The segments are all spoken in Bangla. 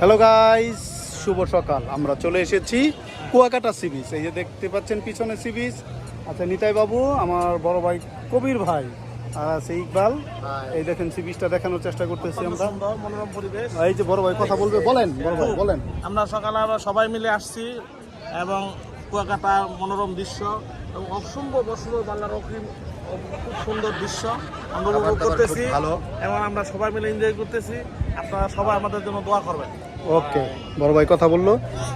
হ্যালো গাইস শুভ সকাল। আমরা চলে এসেছি কুয়াকাটা সি বিচ এই যে দেখতে পাচ্ছেন পিছনে সি বিচ আচ্ছা নিতাই বাবু আমার বড় ভাই কবির ভাই আর ইকবাল। এই দেখেন সি বিচটা দেখানোর চেষ্টা করতেছি আমরা। মনোরম পরিবেশ। এই যে বড় ভাই কথা বলবে বলেন বড় ভাই বলেন। আমরা সকালে আমরা সবাই মিলে আসছি এবং কুয়াকাটা মনোরম দৃশ্য এবং অসম্ভব অসম্ভব বাংলার অগ্রিম খুব সুন্দর দৃশ্য আমরা উপভোগ করতেছি। এবং আমরা সবাই মিলে এনজয় করতেছি। আপনারা সবাই আমাদের জন্য দোয়া করবেন। ওকে, বড় ভাই কথা বলল।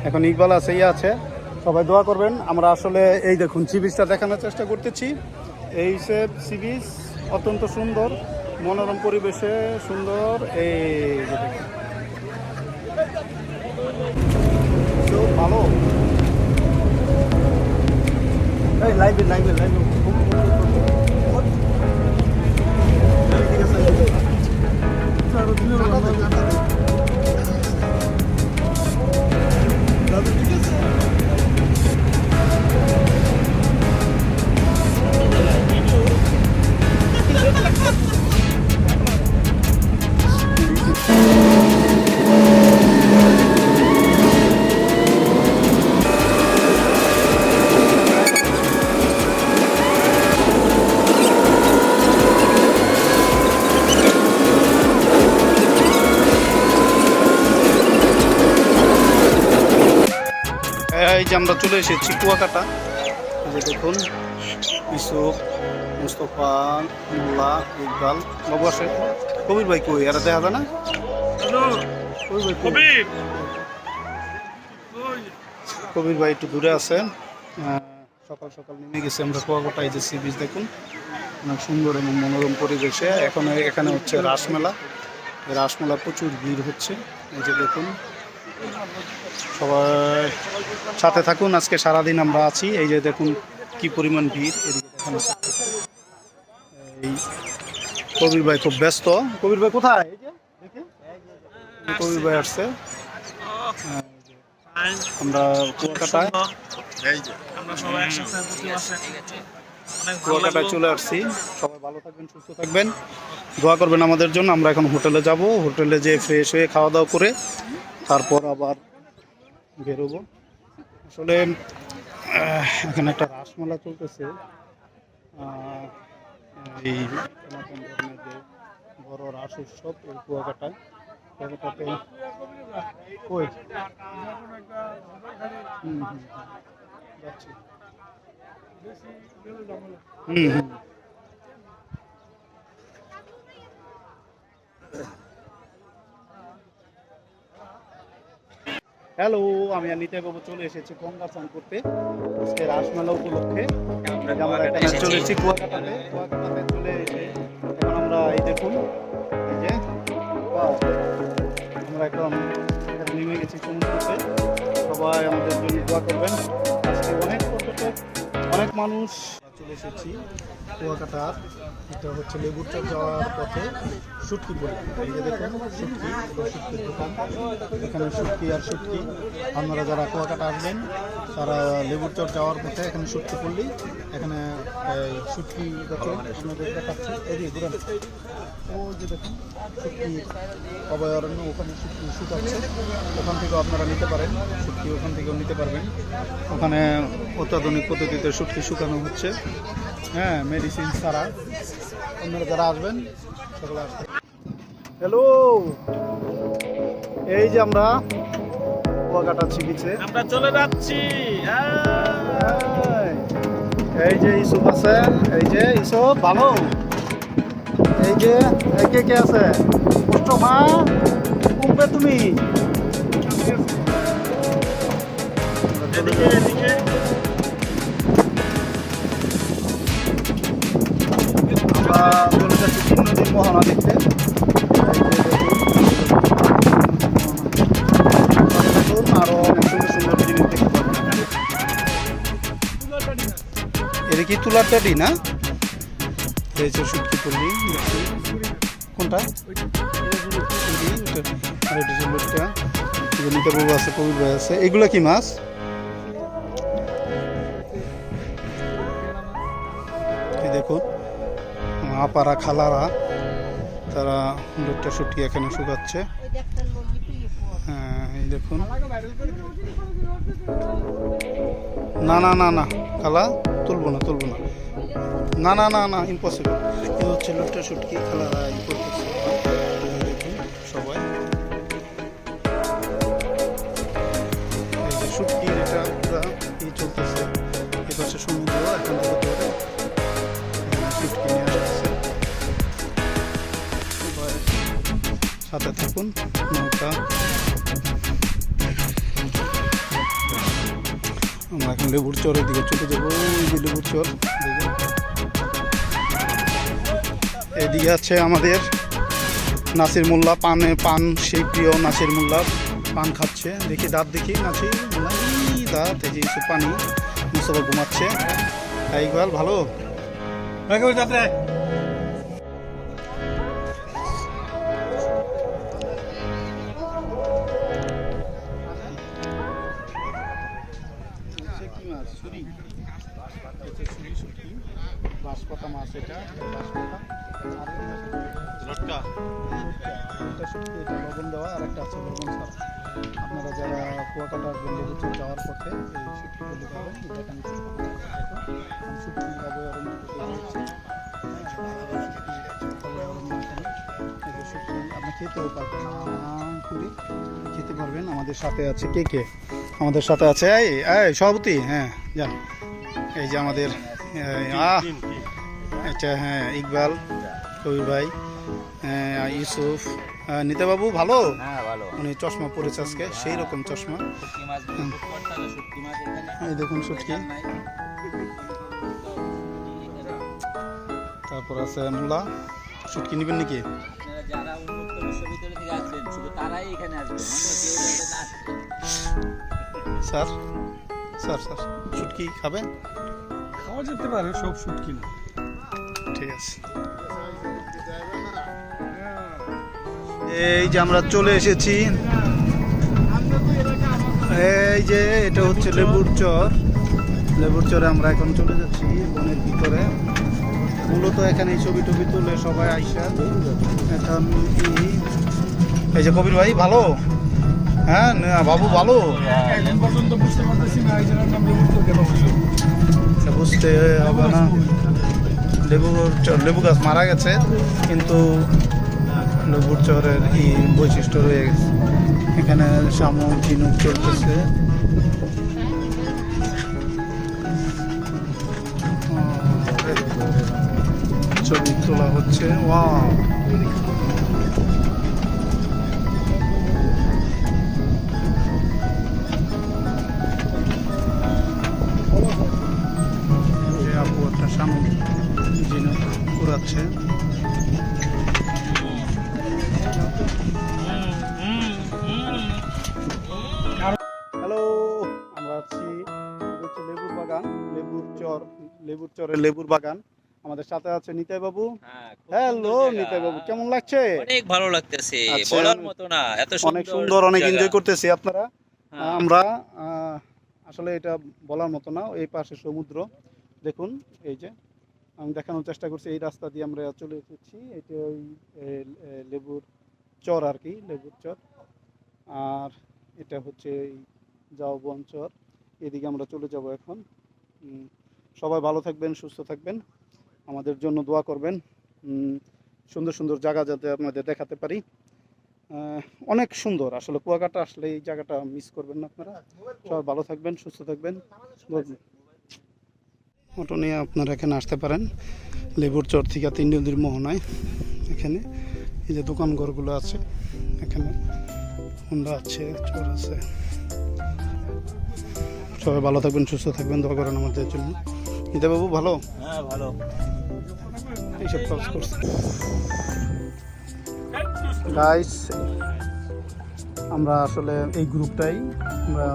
এখন ইকবাল আছে ইয়ে আছে। সবাই দোয়া করবেন। আমরা আসলে এই দেখুন সি বিচটা দেখানোর চেষ্টা করতেছি। এই সে সি বিচ অত্যন্ত সুন্দর, মনোরম পরিবেশে সুন্দর। এই ভালো। এই লাইভে লাইভে লাইভে। এই যে আমরা চলে এসেছি কুয়াকাটা। যে দেখুন ইসুফ মুস্তফা মোল্লা ইকবাল বাবু আসে কবির ভাই কই? আর দেখা যায় না? কবির ভাই। কবির ভাই একটু দূরে আছে আহ, সকাল সকাল নেমে গেছি আমরা কুয়াকাটা এই যে সি বিচ দেখুন। অনেক সুন্দর এবং মনোরম পরিবেশে। এখন এখানে হচ্ছে রাসমেলা। রাসমেলা প্রচুর ভিড় হচ্ছে। এই যে দেখুন সবাই সাথে থাকুন। আজকে সারাদিন আমরা আছি। এই যে দেখুন কি পরিমাণ ভিড়। এদিকে দেখানো এই কবির ভাই খুব ব্যস্ত। কবির ভাই কোথায়? কবির ভাই আসছে। আমরা কুয়াকাটায়। কুয়াকাটায় চলে আসছি। সবাই ভালো থাকবেন, সুস্থ থাকবেন। দোয়া করবেন আমাদের জন্য। আমরা এখন হোটেলে যাব। হোটেলে যেয়ে ফ্রেশ হয়ে খাওয়া দাওয়া করে তারপর আবার বেরোবো। আসলে এখানে একটা রাসমেলা চলতেছে। এই সনাতন ধর্মের যে বড় রাস উৎসব এই কুয়াকাটায় কুয়াকাটাতে কই? যাচ্ছি। হুম হুম। হ্যালো আমি নিতে বাবু চলে এসেছি গঙ্গা স্নান করতে। আজকে রাসমেলা উপলক্ষে আমরা এখানে চলে এসেছি কুয়াকাটাতে। কুয়াকাটাতে চলে এসে এখন আমরা এই দেখুন এই যে আমরা এখানে নেমে গেছি সমুদ্রতে। সবাই আমাদের জন্য দোয়া করবেন। আজকে অনেক পর্যটক অনেক মানুষ চলে এসেছি কুয়াকাটার। এটা হচ্ছে লেবুরচর যাওয়ার পথে সুটকি বলে। এখানে সুটকি আর সুটকি আপনারা যারা কুয়াকাটা আসবেন, তারা লেবুর লেবুরচর যাওয়ার পথে এখানে সুটকি পড়লি এখানে সুটকি আপনাদের দেখাচ্ছি। এদিকে যে দেখুন অভয়ারণ্য ওখানে সুটকি শুকাচ্ছে ওখান থেকেও আপনারা নিতে পারেন সুটকি ওখান থেকেও নিতে পারবেন। ওখানে অত্যাধুনিক পদ্ধতিতে সুটকি শুকানো হচ্ছে। হ্যাঁ মেডিসিন ছাড়া। আপনারা যারা আসবেন সকলে আসতে হ্যালো এই যে আমরা কুয়াকাটা চিকিৎসে। আমরা চলে যাচ্ছি। হ্যাঁ। এই যে ইসুফ আছে এই যে ইসুফ ভালো? এই যে কে কে আছে। মা কুমবে তুমি। এদিকে এদিকে। চলে যাচ্ছি এটা কি তুলার টাডি না? এই যে সুটকি কোনটা? এই আছে কবির ভাই আছে এগুলা কি মাছ? এই দেখুন আপারা খালারা, তারা লোকটা শুটিয়ে এখানে শুকাচ্ছে। হ্যাঁ দেখুন। না না না না, খালা, তুলবো না তুলবো না। না না না না ইম্পসিবল এ হচ্ছে লোকটা শুটকি খেলা ই করতেছে। সবাই। শুটকি সাথে থাকুন, নৌকা। লেবুর চরের দিকে চলে যাব ওই যে লেবুর চর। এদিকে আছে আমাদের নাসির মোল্লা, পানে, পান, সেই প্রিয় নাসির মোল্লা, পান খাচ্ছে। দেখি দাঁত, দেখি নাসির মোল্লা দাঁত, এই যে পানি, মুস্তফা ঘুমাচ্ছে। ভালো? লটকা এটা শুটকি এটা লবণ দেওয়া আর একটা আছে লবণ ছাড়া আপনারা যারা কুয়াকাটা যাওয়ার পথে এই শুটকি আপনি খেতেও পারবেন খেতে পারবেন। আমাদের সাথে আছে কে কে? আমাদের সাথে আছে এই এই সভাপতি হ্যাঁ যান। এই যে আমাদের আহ এটা হ্যাঁ ইকবাল কবির ভাই। ইউসুফ। আহ, নিতাবাবু ভালো? হ্যাঁ ভালো। উনি চশমা পরেছে আজকে সেই রকম চশমা। এই দেখুন শুটকি। তারপর আছে মোল্লা শুটকি নেবেন নাকি। স্যার স্যার স্যার শুটকি খাবেন? খাওয়া যেতে পারে সব শুটকি না। ঠিক আছে। এই যে আমরা চলে এসেছি। এই যে এটা হচ্ছে লেবুর চর। লেবুর চরে আমরা এখন চলে যাচ্ছি বনের ভিতরে। মূলত এখানে এই ছবি টবি তুলে সবাই আইসা। এখন এই যে কবির ভাই ভালো? হ্যাঁ বাবু ভালো? বুঝতে তা বুঝতে হবে না। লেবু লেবু গাছ মারা গেছে কিন্তু লেবুর চরের এই বৈশিষ্ট্য রয়ে গেছে। এখানে শামুক ঝিনুক চলতেছে। ছবি তোলা হচ্ছে। ওয়াও লেবুর চরে লেবুর বাগান। আমাদের সাথে আছে নিতাই বাবু হ্যাঁ, হ্যালো নিতাই বাবু কেমন লাগছে? অনেক ভালো লাগতেছে আচ্ছা। বলার মতো না এত অনেক সুন্দর অনেক এনজয় করতেছি আপনারা। হ্যাঁ। আমরা আসলে এটা বলার মতো না এই পাশে সমুদ্র। দেখুন এই যে আমি দেখানোর চেষ্টা করছি এই রাস্তা দিয়ে আমরা চলে এসেছি। এটা ওই লেবুর চর আর কি লেবুর চর। আর এটা হচ্ছে এই জাওবন চর। এদিকে আমরা চলে যাব এখন। সবাই ভালো থাকবেন, সুস্থ থাকবেন। আমাদের জন্য দোয়া করবেন। সুন্দর সুন্দর জায়গা যাতে আপনাদের দেখাতে পারি। অনেক সুন্দর। আসলে কুয়াকাটা আসলে এই জায়গাটা মিস করবেন না আপনারা। সবাই ভালো থাকবেন, সুস্থ থাকবেন। অটো নিয়ে আপনারা এখানে আসতে পারেন। লেবুর চর থেকে তিন নদীর মোহনায় এখানে। এই যে দোকান ঘরগুলো আছে, এখানে। হুন্ডা আছে, চর আছে। সবাই ভালো থাকবেন সুস্থ থাকবেন দোয়া করেন আমাদের জন্য। ইদা বাবু ভালো? হ্যাঁ ভালো। এইসব কাজ করছে। গাইস আমরা আসলে এই গ্রুপটাই আমরা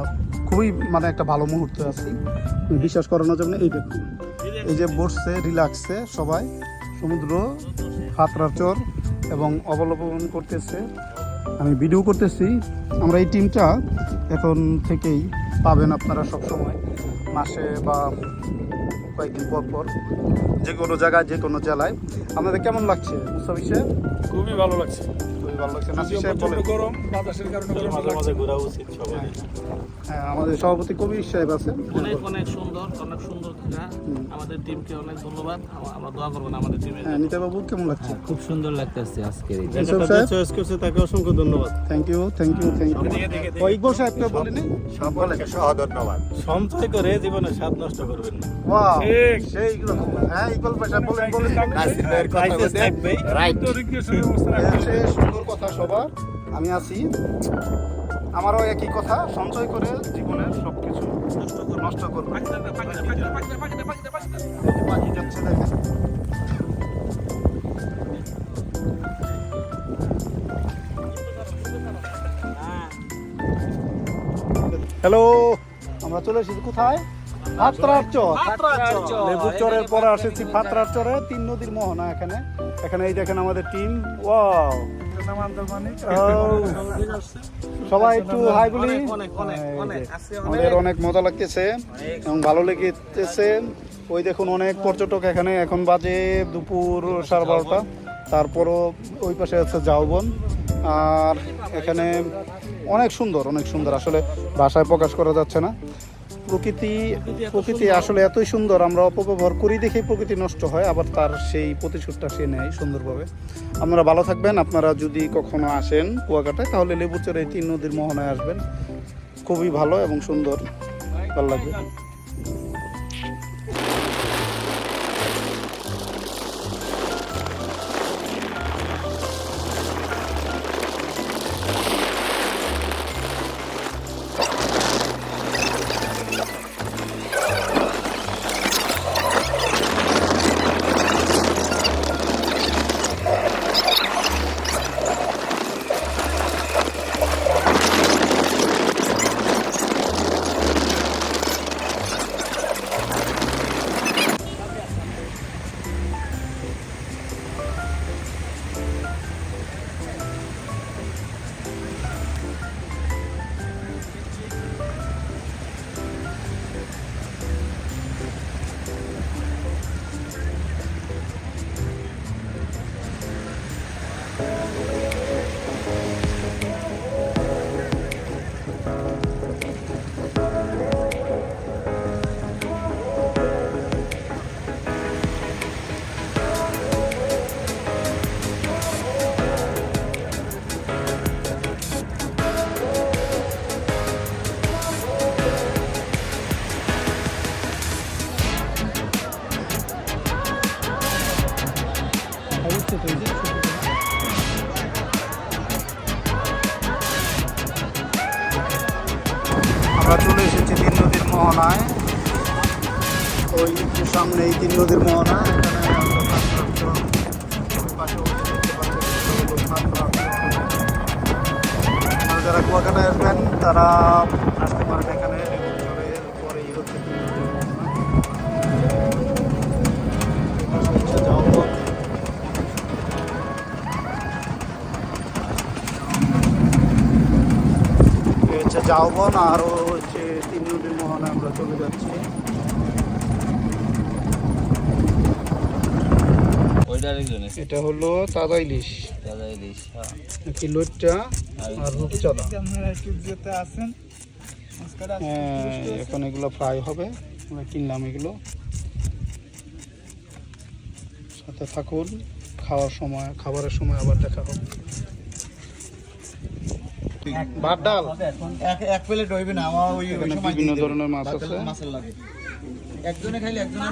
খুবই মানে একটা ভালো মুহূর্তে আছি। বিশ্বাস করানোর জন্য এই দেখুন এই যে বসছে রিল্যাক্সে সবাই সমুদ্র হাতরা চর এবং অবলম্বন করতেছে। আমি ভিডিও করতেছি। আমরা এই টিমটা এখন থেকেই পাবেন আপনারা সবসময়। মাসে বা কয়েকদিন পর পর যে কোনো জায়গায় যে কোনো জেলায়। আপনাদের কেমন লাগছে মুস্তাফিজ সাহেব? খুবই ভালো লাগছে। খুবই ভালো লাগছে। নাসির সাহেব বলেন। গরম বাতাসের কারণে গরম লাগছে। হ্যাঁ আমাদের সভাপতি কবির সাহেব আছে অনেক অনেক সুন্দর অনেক সুন্দর জায়গা। আমাদের টিমকে অনেক ধন্যবাদ। আমরা দোয়া করবেন আমাদের টিমের হ্যাঁ নিতে বাবু কেমন লাগছে? খুব সুন্দর লাগতেছে এই ইউসুফ চয়েস করছে তাকে অসংখ্য ধন্যবাদ। Thank you thank you thank you ও ইকবল সাহেবকে বলিনি? সঞ্চয় করে জীবনে স্বাদ নষ্ট করবেন না। ওয়াও সেই হ্যাঁ ইকবল বলেন বলেন। হ্যাঁ, সে সুন্দর কথা সবার। আমি আছি। আমারও একই কথা সঞ্চয় করে জীবনের সবকিছু নষ্ট করব। পাখি যাচ্ছে দেখেন। হ্যালো আমরা চলে এসেছি কোথায়? ফাত্রার চর লেবুর চরের পরে আসেছি ফাত্রার চরে তিন নদীর মোহনা এখানে। এখানে এই দেখেন আমাদের টিম। ওয়াও। সবাই একটু হাই বলি। অনেক অনেক অনেক এই অনেক যে, আজকে আমাদের অনেক মজা লাগতেছে এবং ভালো লেগেছে ওই দেখুন অনেক পর্যটক এখানে। এখন বাজে দুপুর সাড়ে বারোটা। তারপরও ওই পাশে আছে জাউবন। আর এখানে অনেক সুন্দর অনেক সুন্দর। আসলে ভাষায় প্রকাশ করা যাচ্ছে না। প্রকৃতি প্রকৃতি আসলে এতই সুন্দর আমরা অপব্যবহার করি দেখেই প্রকৃতি নষ্ট হয় আবার তার সেই প্রতিশোধটা সে নেয় সুন্দরভাবে। আপনারা ভালো থাকবেন আপনারা যদি কখনো আসেন কুয়াকাটায় তাহলে লেবুচর এই তিন নদীর মোহনায় আসবেন। খুবই ভালো এবং সুন্দর। ভালো লাগবে। আমরা চলে এসেছি তিন নদীর মোহনায়। ওই সামনে এই তিন নদীর মোহনা এখানে যারা কুয়াকাটায় আসবেন, তারা আসতে পারেন এখানে পরেই জাওবন, আর নদীর মোহনায় আমরা চলে যাচ্ছি। এটা হলো তাজা ইলিশ। ইলিশ হ্যাঁ। কিলোটা আর রূপচাঁদা? আপনারা কি আছেন হ্যাঁ এখন এগুলো ফ্রাই হবে। আমরা কিনলাম এগুলো। সাথে থাকুন খাওয়ার সময় খাবারের সময় আবার দেখা হবে। ভাত ডাল? এক এক প্লেট হইবে না আমার ওই এখানে বিভিন্ন ধরনের মাছ আছে। মাছের লাগে। একজনে খাইলে একজনে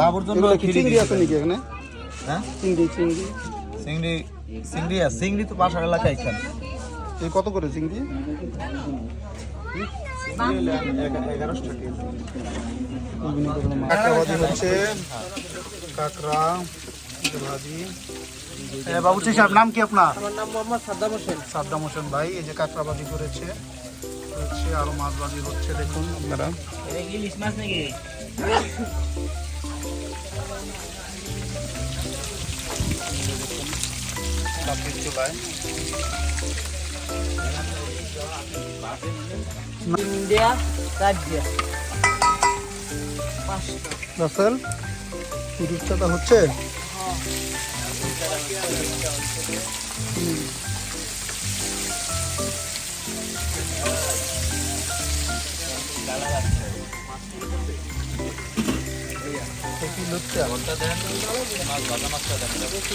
বাবুর জন্য এগুলো কি চিংড়ি আছে নাকি এখানে? হ্যাঁ? চিংড়ি চিংড়ি। চিংড়ি চিংড়ি আছে। চিংড়ি তো বাসার এলাকায় খান এই কত করে চিংড়ি। কাঁকড়া ভাজি হচ্ছে কাঁকড়া ভাজি। বাবুচি সাহেব নাম কি আপনার? আমার নাম মোহাম্মদ সাদ্দাম হোসেন। সাদ্দাম হোসেন ভাই এই যে কাঁকড়া ভাজি করেছে হচ্ছে আরও মাছ ভাজি হচ্ছে দেখুন। আপনারা ইলিশ মাছ নাকি? কাপের চুলায় ইন্ডিয়া রাজ্য পাঁচটা রাসেল রূপচাঁদা হচ্ছে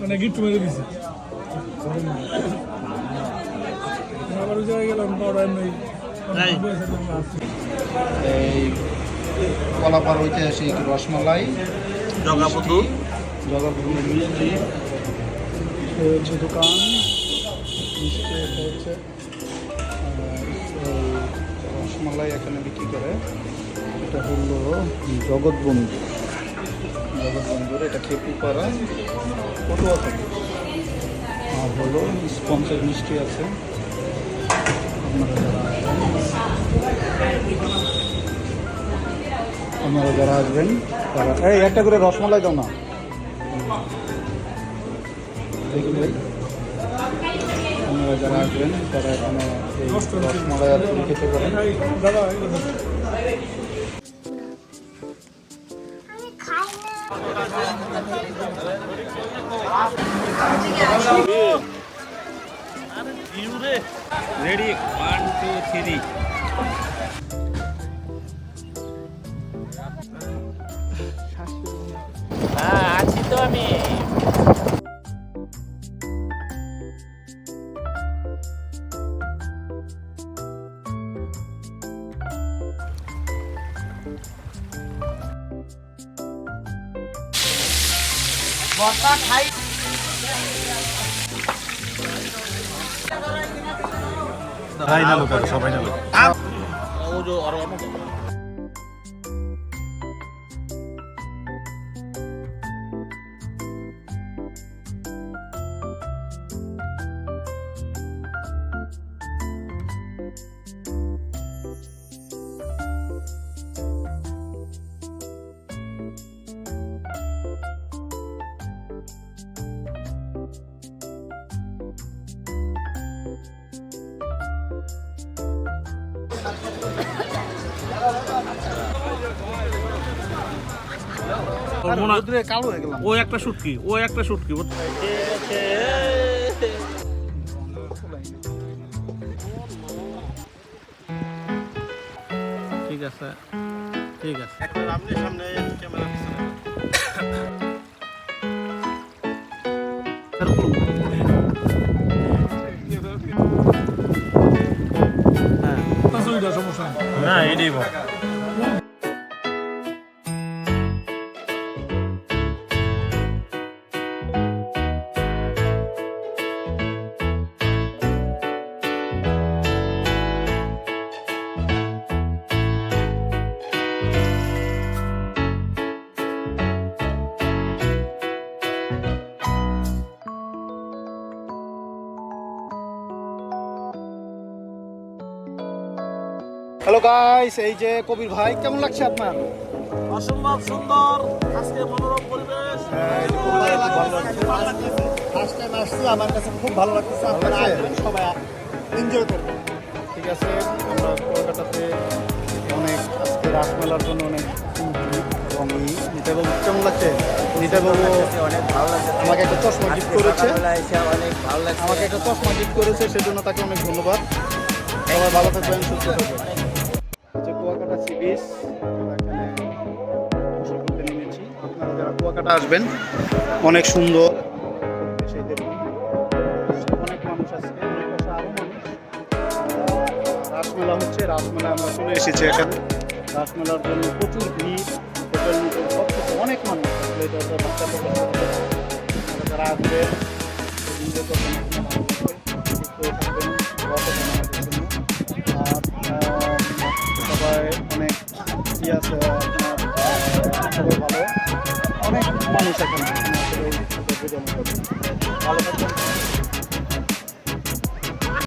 মানে গিফট মেরে দিছি। আবার ওই জায়গায় গেলাম বড় এমনি এই কলাপাড় ঐতিহাসিক রসমালাই জগাবধূ জগৎভূমি মিষ্টি। হচ্ছে দোকান মিষ্টি হচ্ছে রসমালাই এখানে বিক্রি করে। এটা হলো জগৎবন্ধু জগৎবন্ধুর এটা খেপুপাড়া পটুয়া থাকে আর হলো স্পঞ্জের মিষ্টি আছে। আপনারা যারা আসবেন, তারা এই একটা করে রসমালাই দাও না। যারা আসবেন, তারা এখানে আর খেতে পারেন। রেডি ওয়ান টু থ্রি হ্যাঁ আছি তো আমি। বর্ষা খাই ও যে আরও আমার রোদ্রে কালো ও একটা শুটকি ও একটা শুটকি ঠিক আছে ঠিক আছে। আপনি সামনে ক্যামেরা পাঁচ মিনিট সমস্যা। না এটাই হ্যালো গাইস এই যে কবির ভাই কেমন লাগছে আপনার? অসম্ভব সুন্দর। আজকে মনোরম পরিবেশ। ফার্স্ট টাইম আসছি আমার কাছে খুব ভালো লাগতেছে আপনারা আসবেন সবাই এনজয় করবেন। ঠিক আছে আমরা কলকাতাতে অনেক আজকে রাসমেলার জন্য অনেক এবং কেমন লাগছে? ভালো লাগছে আমাকে একটা চশমা গিফট করেছে। অনেক ভালো লাগছে। আমাকে একটা চশমা গিফট করেছে সেজন্য তাকে অনেক ধন্যবাদ। সবাই ভালো থাকবেন সুস্থ থাকবেন। কুয়াকাটা আসবেন। অনেক সুন্দর। অনেক মানুষ মানুষ। রাসমেলা হচ্ছে রাসমেলা আমরা চলে এসেছি এখানে। রাসমেলার জন্য প্রচুর ভিড় হোটেল সব কিছু। অনেক মানুষ এটা মানুষ এখন। ভালো থাকবেন